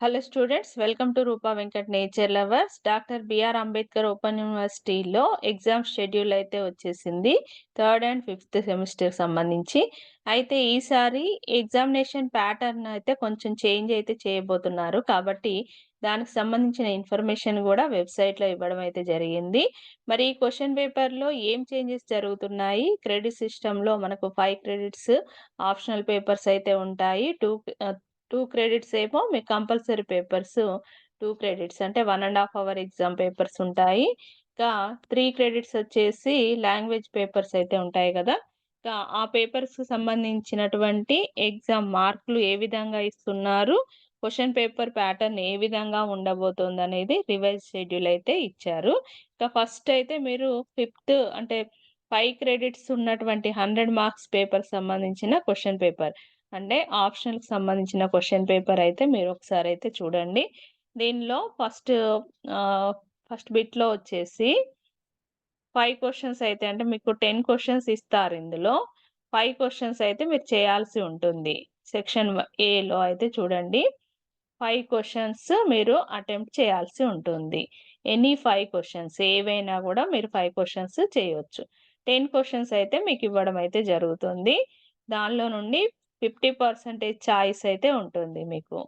Hello students welcome to Roopa Venkat nature lovers doctor BR Ambedkar open యూనివర్సిటీలో exam schedule అయితే వచ్చేసింది third and fifth semester సంబంధించి. అయితే ఈసారి ఎగ్జామినేషన్ ప్యాటర్న్ అయితే కొంచెం చేంజ్ అయితే చేయబోతున్నారు కాబట్టి దానికి సంబంధించిన ఇన్ఫర్మేషన్ కూడా వెబ్సైట్లో ఇవ్వడం అయితే జరిగింది. మరి ఈ క్వశ్చన్ పేపర్లో ఏం చేంజెస్ జరుగుతున్నాయి? క్రెడిట్ సిస్టంలో మనకు ఫైవ్ క్రెడిట్స్ ఆప్షనల్ పేపర్స్ అయితే ఉంటాయి టూ టూ క్రెడిట్స్ ఏమో మీకు కంపల్సరీ పేపర్స్ టూ క్రెడిట్స్ అంటే one and half hour exam papers ఉంటాయి. ఇంకా త్రీ క్రెడిట్స్ వచ్చేసి లాంగ్వేజ్ పేపర్స్ అయితే ఉంటాయి కదా. ఇంకా ఆ పేపర్స్కి సంబంధించినటువంటి ఎగ్జామ్ మార్కులు ఏ విధంగా ఇస్తున్నారు? క్వశ్చన్ పేపర్ ప్యాటర్న్ ఏ విధంగా ఉండబోతుంది అనేది రివైజ్ షెడ్యూల్ అయితే ఇచ్చారు. ఇంకా ఫస్ట్ అయితే మీరు ఫిఫ్త్ అంటే ఫైవ్ క్రెడిట్స్ ఉన్నటువంటి హండ్రెడ్ మార్క్స్ పేపర్ సంబంధించిన క్వశ్చన్ పేపర్ అంటే ఆప్షన్కి సంబంధించిన క్వశ్చన్ పేపర్ అయితే మీరు ఒకసారి అయితే చూడండి. దీనిలో ఫస్ట్ ఫస్ట్ బిట్లో వచ్చేసి ఫైవ్ క్వశ్చన్స్ అయితే అంటే మీకు టెన్ క్వశ్చన్స్ ఇస్తారు ఇందులో. ఫైవ్ క్వశ్చన్స్ అయితే మీరు చేయాల్సి ఉంటుంది. సెక్షన్ ఏలో అయితే చూడండి. ఫైవ్ క్వశ్చన్స్ మీరు అటెంప్ట్ చేయాల్సి ఉంటుంది. ఎనీ ఫైవ్ క్వశ్చన్స్ ఏవైనా కూడా మీరు ఫైవ్ క్వశ్చన్స్ చేయొచ్చు. టెన్ క్వశ్చన్స్ అయితే మీకు ఇవ్వడం అయితే జరుగుతుంది. దానిలో నుండి ఫిఫ్టీ పర్సెంటేజ్ ఛాయిస్ అయితే ఉంటుంది మీకు.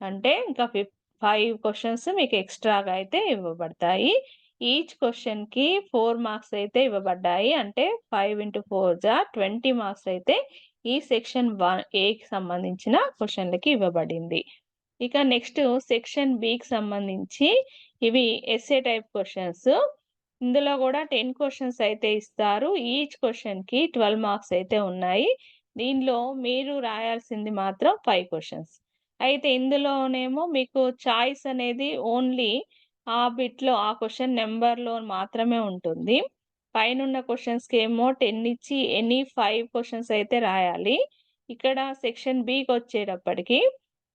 అంటే ఇంకా ఫిఫ్ ఫైవ్ క్వశ్చన్స్ మీకు ఎక్స్ట్రాగా అయితే ఇవ్వబడతాయి. ఈచ్ క్వశ్చన్కి ఫోర్ మార్క్స్ అయితే ఇవ్వబడ్డాయి. అంటే ఫైవ్ ఇంటూ ఫోర్ జా ట్వంటీ మార్క్స్ అయితే ఈ సెక్షన్ వన్ ఏకి సంబంధించిన క్వశ్చన్లకి ఇవ్వబడింది. ఇక నెక్స్ట్ సెక్షన్ బికి సంబంధించి ఇవి ఎస్ఏ టైప్ క్వశ్చన్స్. ఇందులో కూడా టెన్ క్వశ్చన్స్ అయితే ఇస్తారు. ఈచ్ క్వశ్చన్కి ట్వెల్వ్ మార్క్స్ అయితే ఉన్నాయి. దీనిలో మీరు రాయాల్సింది మాత్రం ఫైవ్ క్వశ్చన్స్ అయితే ఇందులోనేమో మీకు చాయిస్ అనేది ఓన్లీ ఆ బిట్లో ఆ క్వశ్చన్ నెంబర్లో మాత్రమే ఉంటుంది. పైన క్వశ్చన్స్కి ఏమో టెన్ ఇచ్చి ఎనీ ఫైవ్ క్వశ్చన్స్ అయితే రాయాలి. ఇక్కడ సెక్షన్ బికి వచ్చేటప్పటికి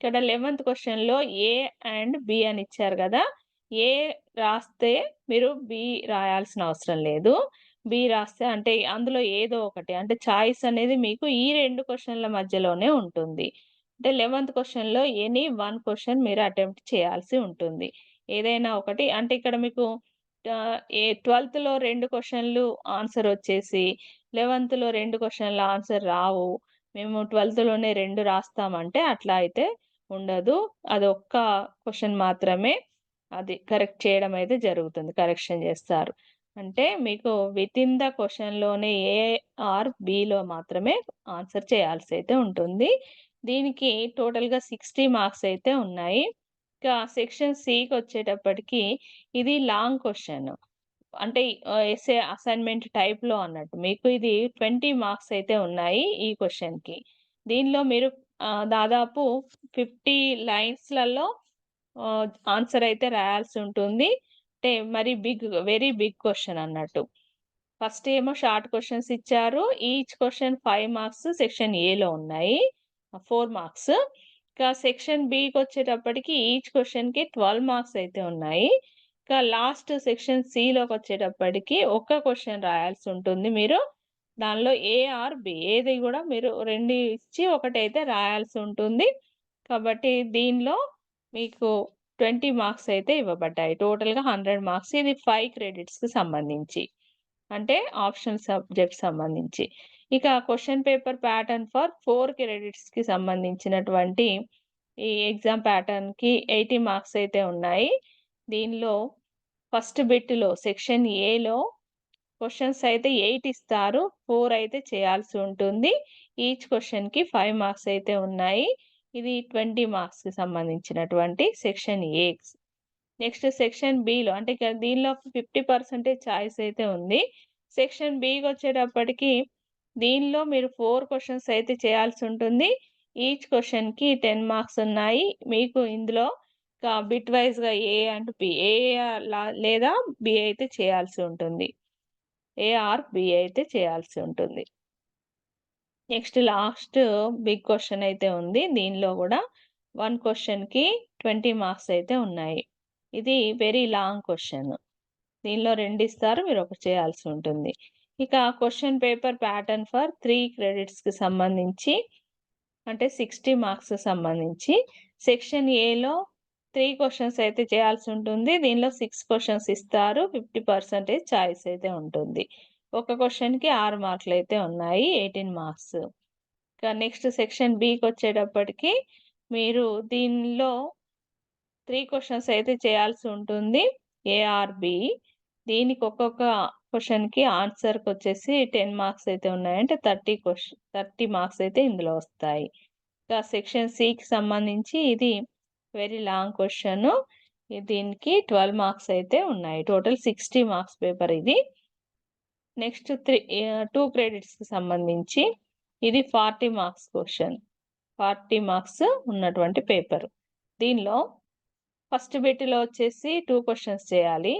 ఇక్కడ లెవెంత్ క్వశ్చన్లో ఏ అండ్ బి అని ఇచ్చారు కదా. ఏ రాస్తే మీరు బి రాయాల్సిన అవసరం లేదు. బి రాస్తే అంటే అందులో ఏదో ఒకటి. అంటే చాయిస్ అనేది మీకు ఈ రెండు క్వశ్చన్ల మధ్యలోనే ఉంటుంది. అంటే లెవెంత్ క్వశ్చన్లో ఎనీ వన్ క్వశ్చన్ మీరు అటెంప్ట్ చేయాల్సి ఉంటుంది. ఏదైనా ఒకటి అంటే ఇక్కడ మీకు ఏ ట్వెల్త్లో రెండు క్వశ్చన్లు ఆన్సర్ వచ్చేసి లెవెన్త్లో రెండు క్వశ్చన్ల ఆన్సర్ రావు. మేము ట్వెల్త్లోనే రెండు రాస్తామంటే అట్లా అయితే ఉండదు. అది ఒక్క క్వశ్చన్ మాత్రమే అది కరెక్ట్ చేయడం అయితే జరుగుతుంది కరెక్షన్ చేస్తారు. అంటే మీకు విత్ ఇన్ ద క్వశ్చన్లోనే ఏ ఆర్ బిలో మాత్రమే ఆన్సర్ చేయాల్సి అయితే ఉంటుంది. దీనికి టోటల్గా సిక్స్టీ మార్క్స్ అయితే ఉన్నాయి. ఇంకా సెక్షన్ సికి వచ్చేటప్పటికి ఇది లాంగ్ క్వశ్చన్ అంటే ఎస్ఏ అసైన్మెంట్ టైప్లో అన్నట్టు. మీకు ఇది ట్వంటీ మార్క్స్ అయితే ఉన్నాయి ఈ క్వశ్చన్కి దీనిలో మీరు దాదాపు ఫిఫ్టీ లైన్స్లలో ఆన్సర్ అయితే రాయాల్సి ఉంటుంది. అంటే మరి బిగ్ వెరీ బిగ్ క్వశ్చన్ అన్నట్టు. ఫస్ట్ ఏమో షార్ట్ క్వశ్చన్స్ ఇచ్చారు. Each question five marks section ఏలో ఉన్నాయి. ఫోర్ మార్క్స్ ఇంకా సెక్షన్ బికి వచ్చేటప్పటికి ఈచ్ క్వశ్చన్కి ట్వెల్వ్ మార్క్స్ అయితే ఉన్నాయి. ఇంకా లాస్ట్ సెక్షన్ సిలోకి వచ్చేటప్పటికి ఒక్క క్వశ్చన్ రాయాల్సి ఉంటుంది మీరు. దానిలో ఏఆర్ బి ఏది కూడా మీరు రెండు ఇచ్చి ఒకటైతే రాయాల్సి ఉంటుంది. కాబట్టి దీనిలో మీకు ట్వంటీ మార్క్స్ అయితే ఇవ్వబడ్డాయి. టోటల్గా హండ్రెడ్ మార్క్స్. ఇది ఫైవ్ క్రెడిట్స్కి సంబంధించి. అంటే ఆప్షన్ సబ్జెక్ట్ సంబంధించి. ఇక question paper pattern for four క్రెడిట్స్కి సంబంధించినటువంటి ఈ ఎగ్జామ్ ప్యాటర్న్కి ఎయిటీ మార్క్స్ అయితే ఉన్నాయి. దీనిలో ఫస్ట్ బిట్లో సెక్షన్ ఏలో క్వశ్చన్స్ అయితే ఎయిట్ ఇస్తారు. ఫోర్ అయితే చేయాల్సి ఉంటుంది. ఈచ్ క్వశ్చన్కి ఫైవ్ మార్క్స్ అయితే ఉన్నాయి. ఇది ట్వంటీ మార్క్స్కి సంబంధించినటువంటి సెక్షన్ ఏ నెక్స్ట్ సెక్షన్ బిలో అంటే ఇక్కడ దీనిలో ఫిఫ్టీ పర్సెంటేజ్ ఛాయిస్ అయితే ఉంది. సెక్షన్ బికి వచ్చేటప్పటికి దీనిలో మీరు ఫోర్ క్వశ్చన్స్ అయితే చేయాల్సి ఉంటుంది. ఈచ్ క్వశ్చన్కి టెన్ మార్క్స్ ఉన్నాయి. మీకు ఇందులో బిట్ వైజ్గా ఏ అండ్ బి ఏ లేదా బి అయితే చేయాల్సి ఉంటుంది. ఏఆర్ బి అయితే చేయాల్సి ఉంటుంది. నెక్స్ట్ లాస్ట్ బిగ్ క్వశ్చన్ అయితే ఉంది. దీనిలో కూడా వన్ క్వశ్చన్కి ట్వంటీ మార్క్స్ అయితే ఉన్నాయి. ఇది వెరీ లాంగ్ క్వశ్చన్. దీనిలో రెండు ఇస్తారు మీరు ఒకటి చేయాల్సి ఉంటుంది. ఇక question paper pattern for three క్రెడిట్స్కి సంబంధించి అంటే సిక్స్టీ మార్క్స్ సంబంధించి సెక్షన్ ఏలో త్రీ క్వశ్చన్స్ అయితే చేయాల్సి ఉంటుంది. దీనిలో సిక్స్ క్వశ్చన్స్ ఇస్తారు ఫిఫ్టీ పర్సెంటేజ్ చాయిస్ అయితే ఉంటుంది. ఒక క్వశ్చన్కి ఆరు మార్కులు అయితే ఉన్నాయి ఎయిటీన్ మార్క్స్. ఇంకా నెక్స్ట్ సెక్షన్ బికి వచ్చేటప్పటికి మీరు దీనిలో త్రీ క్వశ్చన్స్ అయితే చేయాల్సి ఉంటుంది ఏఆర్బి దీనికి ఒక్కొక్క క్వశ్చన్కి ఆన్సర్కి వచ్చేసి టెన్ మార్క్స్ అయితే ఉన్నాయంటే థర్టీ క్వశ్చన్ థర్టీ మార్క్స్ అయితే ఇందులో వస్తాయి. ఇంకా సెక్షన్ సికి సంబంధించి ఇది వెరీ లాంగ్ క్వశ్చన్ దీనికి ట్వెల్వ్ మార్క్స్ అయితే ఉన్నాయి టోటల్ సిక్స్టీ మార్క్స్ పేపర్ ఇది. నెక్స్ట్ త్రీ టూ క్రెడిట్స్కి సంబంధించి ఇది forty marks question. Forty marks ఉన్నటువంటి పేపర్. దీనిలో ఫస్ట్ బిట్లో వచ్చేసి టూ క్వశ్చన్స్ చేయాలి.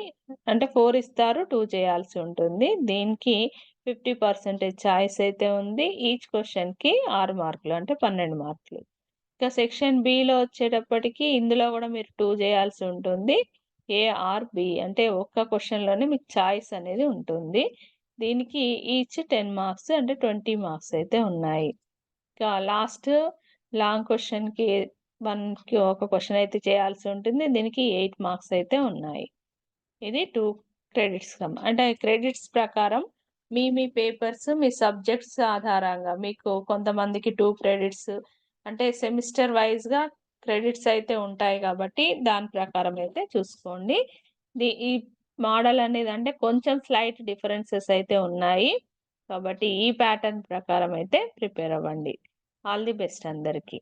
అంటే ఫోర్ ఇస్తారు టూ చేయాల్సి ఉంటుంది. దీనికి ఫిఫ్టీ పర్సెంటేజ్ ఛాయిస్ అయితే ఉంది. ఈచ్ క్వశ్చన్కి ఆరు మార్కులు అంటే పన్నెండు మార్కులు. ఇంకా సెక్షన్ బిలో వచ్చేటప్పటికి ఇందులో కూడా మీరు టూ చేయాల్సి ఉంటుంది. ఏఆర్బి అంటే ఒక్క క్వశ్చన్లోనే మీకు ఛాయిస్ అనేది ఉంటుంది. దీనికి ఈచ్ టెన్ మార్క్స్ అంటే ట్వంటీ మార్క్స్ అయితే ఉన్నాయి. ఇంకా లాస్ట్ లాంగ్ క్వశ్చన్కి వన్కి ఒక క్వశ్చన్ అయితే చేయాల్సి ఉంటుంది. దీనికి ఎయిట్ మార్క్స్ అయితే ఉన్నాయి. ఇది టూ క్రెడిట్స్ అంటే క్రెడిట్స్ ప్రకారం మీ మీ పేపర్స్ మీ సబ్జెక్ట్స్ ఆధారంగా మీకు కొంతమందికి టూ క్రెడిట్స్ అంటే సెమిస్టర్ వైజ్గా క్రెడిట్స్ అయితే ఉంటాయి కాబట్టి దాని ప్రకారం అయితే చూసుకోండి. ఈ మోడల్ అనేది అంటే కొంచెం స్లైట్ డిఫరెన్సెస్ అయితే ఉన్నాయి. కాబట్టి ఈ ప్యాటర్న్ ప్రకారం అయితే ప్రిపేర్ అవ్వండి. ఆల్ ది బెస్ట్ అందరికీ.